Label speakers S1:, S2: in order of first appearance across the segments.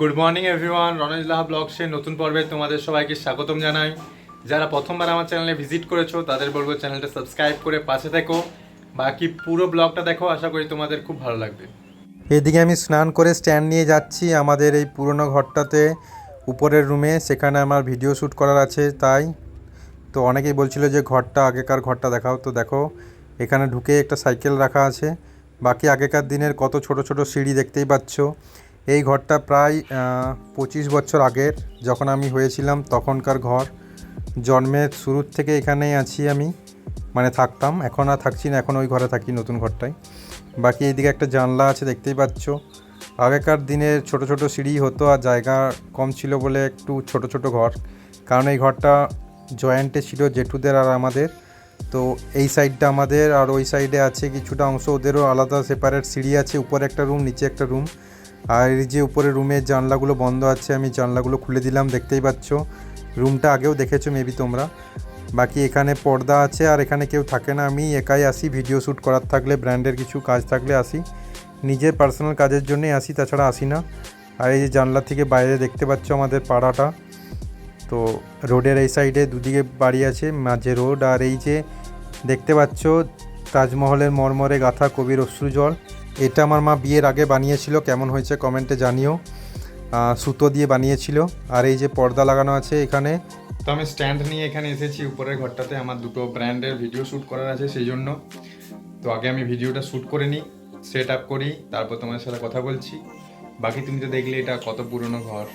S1: Good morning everyone Ranesh Laha ব্লগসের নতুন পর্বে তোমাদের সবাইকে স্বাগতম জানাই। যারা প্রথমবার আমার চ্যানেলে ভিজিট করেছ, তাদের বলব চ্যানেলটা সাবস্ক্রাইব করে পাশে থেকো। বাকি পুরো ব্লগটা দেখো, আশা করি তোমাদের খুব ভালো লাগবে।
S2: এদিকে আমি স্নান করে স্ট্যান্ড নিয়ে যাচ্ছি আমাদের এই পুরনো ঘরটাতে। উপরের রুমে সেখানে আমার ভিডিও শ্যুট করার আছে, তাই। তো অনেকেই বলছিল যে ঘরটা, আগেকার ঘরটা দেখাও, তো দেখো, এখানে ঢুকে একটা সাইকেল রাখা আছে। বাকি আগেকার দিনের কত ছোট ছোট সিঁড়ি দেখতেই পাচ্ছ। এই ঘরটা প্রায় পঁচিশ বছর আগের। যখন আমি হয়েছিলাম তখনকার ঘর। জন্মের শুরুর থেকে এখানেই আছি আমি। মানে থাকতাম। এখন আর থাকছি না। এখন ওই ঘরে থাকি নতুন ঘরটায়। বাকি এইদিকে একটা জানলা আছে, দেখতেই পাচ্ছ। আগেকার দিনের ছোট ছোট সিঁড়ি হতো আর জায়গা কম ছিল বলে একটু ছোট ছোট ঘর। কারণ এই ঘরটা জয়েন্টে ছিল জেঠুদের আর আমাদের। তো এই সাইডটা আমাদের আর ওই সাইডে আছে কিছুটা অংশ। ওদেরও আলাদা সেপারেট সিঁড়ি আছে। উপরে একটা রুম নিচে একটা রুম আর এই যে উপরে রুমের জানলাগুলো বন্ধ আছে, আমি জানলাগুলো খুলে দিলাম, দেখতেই পাচ্ছ। রুমটা আগেও দেখেছ মেবি তোমরা। বাকি এখানে পর্দা আছে, আর এখানে কেউ থাকে না। আমি একাই আসি ভিডিও শ্যুট করার থাকলে ব্র্যান্ডের কিছু কাজ থাকলে আসি। নিজের পার্সোনাল কাজের জন্যই আসি, তাছাড়া আসি না। আর এই যে জানলা থেকে বাইরে দেখতে পাচ্ছ আমাদের পাড়াটা। তো রোডের এই সাইডে দুদিকে বাড়ি আছে, মাঝে রোড। আর এই যে দেখতে পাচ্ছ, তাজমহলের মর্মরে গাথা কবির অশ্রু জল এটা আমার মা বিয়ের আগে বানিয়েছিল, কেমন হয়েছে কমেন্টে জানিও। সুতো দিয়ে বানিয়েছিল, আর এই যে পর্দা লাগানো আছে এখানে।
S1: তো আমি স্ট্যান্ড নিয়ে এখানে এসেছি, উপরের ঘরটাতে আমার দুটো ব্র্যান্ডের ভিডিও শ্যুট করার আছে সেই জন্য। তো আগে আমি ভিডিওটা শ্যুট করে নিই, সেট আপ করি, তারপর তোমার সাথে কথা বলছি। বাকি তুমি তো দেখলে এটা কত পুরনো ঘর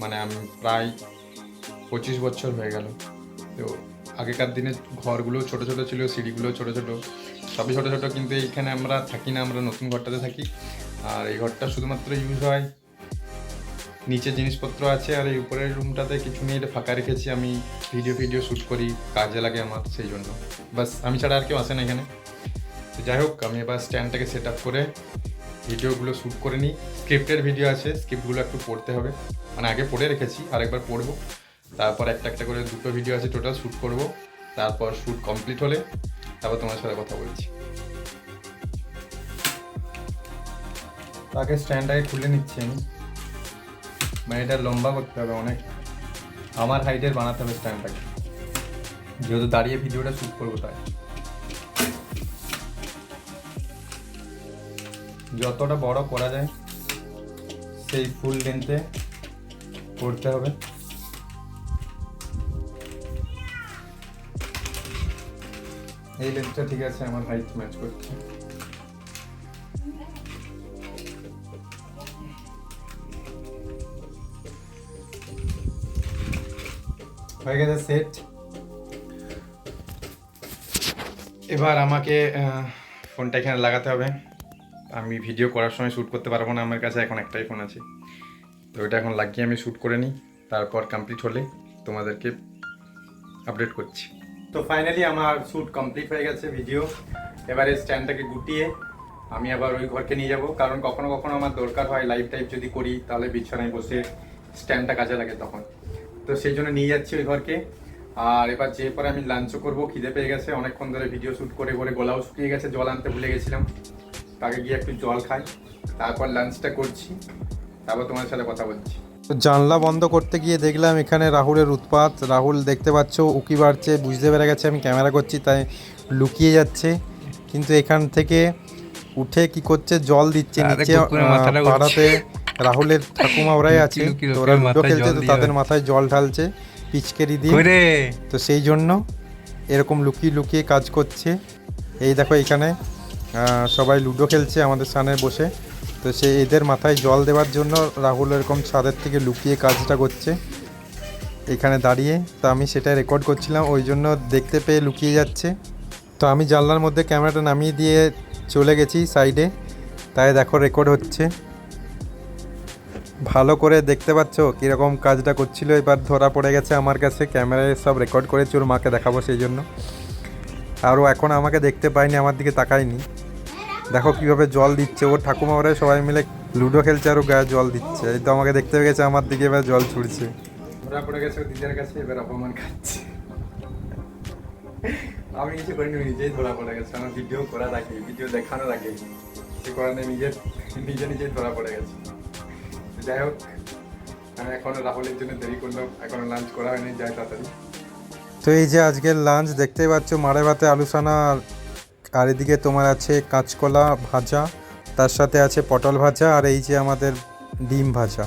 S1: মানে আমি প্রায় পঁচিশ বছর হয়ে গেল। তো আগেকার দিনে ঘরগুলো ছোট ছোট ছিল, সিঁড়িগুলো ছোট ছোট সবই ছোট ছোট, কিন্তু এইখানে আমরা থাকি না, আমরা নতুন ঘরটাতে থাকি। আর এই ঘরটা শুধুমাত্র ইউজ হয়। নিচে জিনিসপত্র আছে, আর এই উপরের রুমটাতে কিছু মিনিট ফাঁকা রেখেছি। আমি ভিডিও ভিডিও শ্যুট করি, কাজে লাগে আমার সেই জন্য। বাস, আমি ছাড়া আর কেউ আসে না এখানে। তো যাই হোক, আমি এবার স্ট্যান্ডটাকে সেট আপ করে ভিডিওগুলো শ্যুট করে নিই। স্ক্রিপ্টের ভিডিও আছে স্ক্রিপ্টগুলো একটু পড়তে হবে। মানে আগে পড়ে রেখেছি, আরেকবার পড়ব। তারপর একটা একটা করে দুটো ভিডিও আছে টোটাল শ্যুট করব। তারপর শ্যুট কমপ্লিট হলে তারপর তোমার সাথে কথা বলছি। তাকে স্ট্যান্ডটাকে খুলে নিচ্ছি আমি। মানে এটা লম্বা করতে হবে অনেক। আমার হাইটের বানাতে হবে স্ট্যান্ডটাকে যেহেতু দাঁড়িয়ে ভিডিওটা শ্যুট করব তাই। যতটা বড় করা যায়, সেই ফুল লেন্থে করতে হবে। এই লেন্থটা ঠিক আছে, আমার হাইট ম্যাচ করছে। হয়ে গেছে সেট এবার আমাকে ফোনটা এখানে লাগাতে হবে। আমি ভিডিও করার সময় শ্যুট করতে পারব না, আমার কাছে এখন একটাই ফোন আছে। তো এটা এখন লাগিয়ে আমি শ্যুট করে নিই, তারপর কমপ্লিট হলে তোমাদেরকে আপডেট করছি। তো ফাইনালি আমার শ্যুট কমপ্লিট হয়ে গেছে ভিডিও এবারে স্ট্যান্ডটাকে গুটিয়ে আমি আবার ওই ঘরকে নিয়ে যাব। কারণ কখনো কখনো আমার দরকার হয় লাইভ টাইপ যদি করি, তাহলে বিছানায় বসে স্ট্যান্ডটা কাজে লাগে তখন। তো সেই জন্য নিয়ে যাচ্ছি ওই ঘরকে। আর এবার যে পরে আমি লাঞ্চও করব, খিদে পেয়ে গেছে। অনেকক্ষণ ধরে ভিডিও শ্যুট করে করে গলাও শুকিয়ে গেছে, জল আনতে ভুলে গেছিলাম। তাকে গিয়ে একটু জল খাই। তারপর লাঞ্চটা করছি। তারপর তোমার সাথে কথা বলছি।
S2: জানলা বন্ধ করতে গিয়ে দেখলাম এখানে রাহুলের উৎপাত। রাহুল দেখতে পাচ্ছ উকি বাড়ছে বুঝতে পেরে গেছে আমি ক্যামেরা করছি তাই লুকিয়ে যাচ্ছে। কিন্তু এখান থেকে উঠে কি করছে জল দিচ্ছে নিচে। পাড়াতে রাহুলের ঠাকুমা ওরাই আছে। ওরা লুডো খেলছে তো তাদের মাথায় জল ঢালছে পিচকেরি দিয়ে। তো সেই জন্য এরকম লুকিয়ে লুকিয়ে কাজ করছে। এই দেখো এখানে আহ, সবাই লুডো খেলছে আমাদের সামনে বসে। তো সে এদের মাথায় জল দেওয়ার জন্য রাহুল এরকম ছাদের থেকে লুকিয়ে কাজটা করছে। এখানে দাঁড়িয়ে তো আমি সেটা রেকর্ড করছিলাম, ওই জন্য দেখতে পেয়ে লুকিয়ে যাচ্ছে। তো আমি জানলার মধ্যে ক্যামেরাটা নামিয়ে দিয়ে চলে গেছি সাইডে তাই দেখো রেকর্ড হচ্ছে। ভালো করে দেখতে পাচ্ছ কীরকম কাজটা করছিল, এবার ধরা পড়ে গেছে আমার কাছে, ক্যামেরায় সব রেকর্ড করেছি ওর মাকে দেখাবো সেই জন্য। আর ও এখন আমাকে দেখতে পায়নি, আমার দিকে তাকায়নি। দেখো কীভাবে জল দিচ্ছে। ওর ঠাকুমা ওরা সবাই মিলে লুডো খেলছে আর ও গায়ে জল দিচ্ছে। এই তো আমাকে দেখতে পেয়ে গেছে আমার দিকে এবার জল ছুড়ছে।
S1: ধরা পড়ে গেছে দিদার কাছে এবার অপমান খাচ্ছে। আমি কিছু করিনি নিজেই ধরা পড়ে গেছে। আমার ভিডিও করা রাখি ভিডিও দেখানো রাখি সে করার নেই নিজে নিজে নিজেই ধরা পড়ে গেছে। যাই হোক আমি এখন রাহুলের জন্য দেরি করলাম এখনও লাঞ্চ করা হয়নি যাই তাড়াতাড়ি।
S2: তো এই যে আজকের লাঞ্চ দেখতেই পাচ্ছ মারে ভাতে আলুসানা আর- এদিকে তোমার আছে কাঁচকলা ভাজা, তার সাথে আছে পটল ভাজা আর এই যে আমাদের ডিম ভাজা।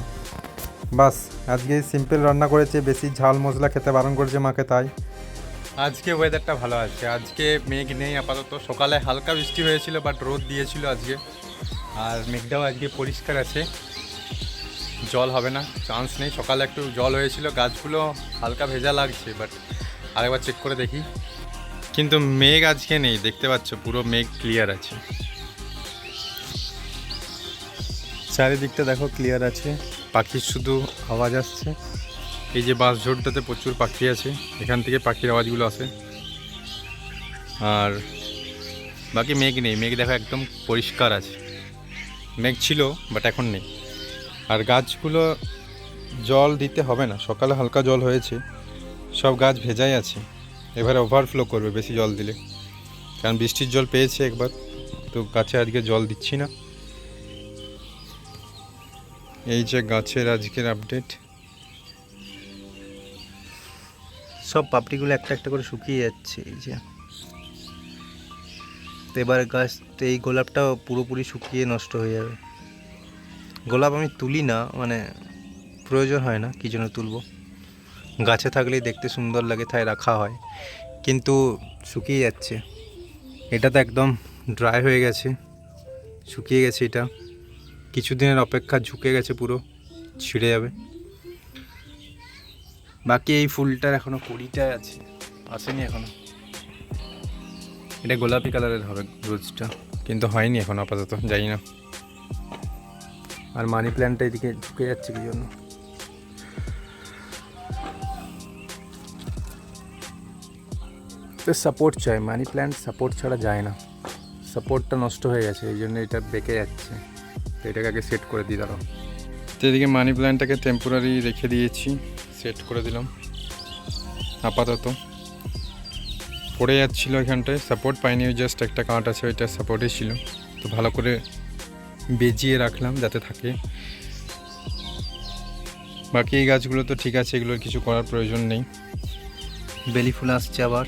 S2: বাস, আজকে সিম্পল রান্না করেছে, বেশি ঝাল মশলা খেতে বারণ করেছে মাকে তাই।
S1: আজকে ওয়েদারটা ভালো আছে। আজকে মেঘ নেই আপাতত। সকালে হালকা বৃষ্টি হয়েছিল বাট রোদ দিয়েছিল আজকে। আর মেঘটাও আজকে পরিষ্কার আছে। জল হবে না চান্স নেই। সকালে একটু জল হয়েছিল, গাছগুলো হালকা ভেজা লাগছে বাট আরেকবার চেক করে দেখি। কিন্তু মেঘ আজকে নেই দেখতে পাচ্ছ পুরো মেঘ ক্লিয়ার আছে। চারিদিকটা দেখো ক্লিয়ার আছে পাখির শুধু আওয়াজ আসছে। এই যে বাঁশ ঝোড়টাতে প্রচুর পাখি আছে এখান থেকে পাখির আওয়াজগুলো আসে। আর বাকি মেঘ নেই মেঘ দেখো একদম পরিষ্কার আছে। মেঘ ছিল বাট এখন নেই। আর গাছগুলো জল দিতে হবে না সকালে হালকা জল হয়েছে সব গাছ ভেজাই আছে। এবারে ওভারফ্লো করবে বেশি জল দিলে। কারণ বৃষ্টির জল পেয়েছে একবার, তো গাছে আজকে জল দিচ্ছি না। এই যে গাছের আজকের আপডেট
S3: সব পাপড়িগুলো একটা একটা করে শুকিয়ে যাচ্ছে, এই যে। তো এবার গাছ এই গোলাপটাও পুরোপুরি শুকিয়ে নষ্ট হয়ে যাবে। গোলাপ আমি তুলি না মানে প্রয়োজন হয় না, কী জন্য তুলবো? গাছে থাকলেই দেখতে সুন্দর লাগে, তাই রাখা হয়। কিন্তু শুকিয়ে যাচ্ছে। এটা তো একদম ড্রাই হয়ে গেছে। শুকিয়ে গেছে এটা। কিছুদিনের অপেক্ষা ঝুঁকে গেছে পুরো, ছিঁড়ে যাবে। বাকি এই ফুলটার এখনও কুড়িটা আছে, আসেনি এখনও। এটা গোলাপি কালারের হবে রোজটা,
S1: কিন্তু হয়নি এখন আপাতত, জানি না।
S3: আর মানি প্ল্যান্টটা এদিকে ঝুঁকে যাচ্ছে কি জন্য? সাপোর্ট চাই মানি প্ল্যান্ট সাপোর্ট ছাড়া যায় না। সাপোর্টটা নষ্ট হয়ে গেছে, এই জন্য এটা বেঁকে যাচ্ছে। এটাকে আগে সেট করে দিই দাঁড়াও।
S1: তো এদিকে মানি প্ল্যান্টটাকে টেম্পোরারি রেখে দিয়েছি সেট করে দিলাম। আপাতত। পড়ে যাচ্ছিল এখানটায় সাপোর্ট পাইনি জাস্ট একটা কাঁট আছে, ওইটা সাপোর্টে ছিল। তো ভালো করে বেজিয়ে রাখলাম যাতে থাকে। বাকি এই গাছগুলো তো ঠিক আছে, এগুলোর কিছু করার প্রয়োজন নেই।
S3: বেলি ফুল আসছে আবার।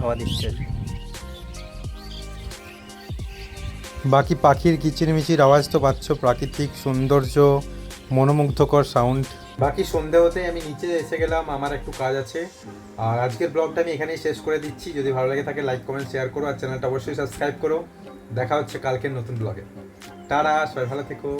S3: হাওয়া দিচ্ছে।
S2: বাকি পাখির কিচিরমিচির আওয়াজ তো পাচ্ছ প্রাকৃতিক সৌন্দর্য মনোমুগ্ধকর সাউন্ড বাকি সন্ধে হতে আমি নিচে এসে গেলাম আমার একটু কাজ আছে। আর আজকের ব্লগটা আমি এখানেই শেষ করে দিচ্ছি। যদি ভালো লাগে থাকে লাইক কমেন্ট শেয়ার করো আর চ্যানেলটা অবশ্যই সাবস্ক্রাইব করো। দেখা হচ্ছে কালকের নতুন ব্লগে টাটা সবাই ভালো থেকো।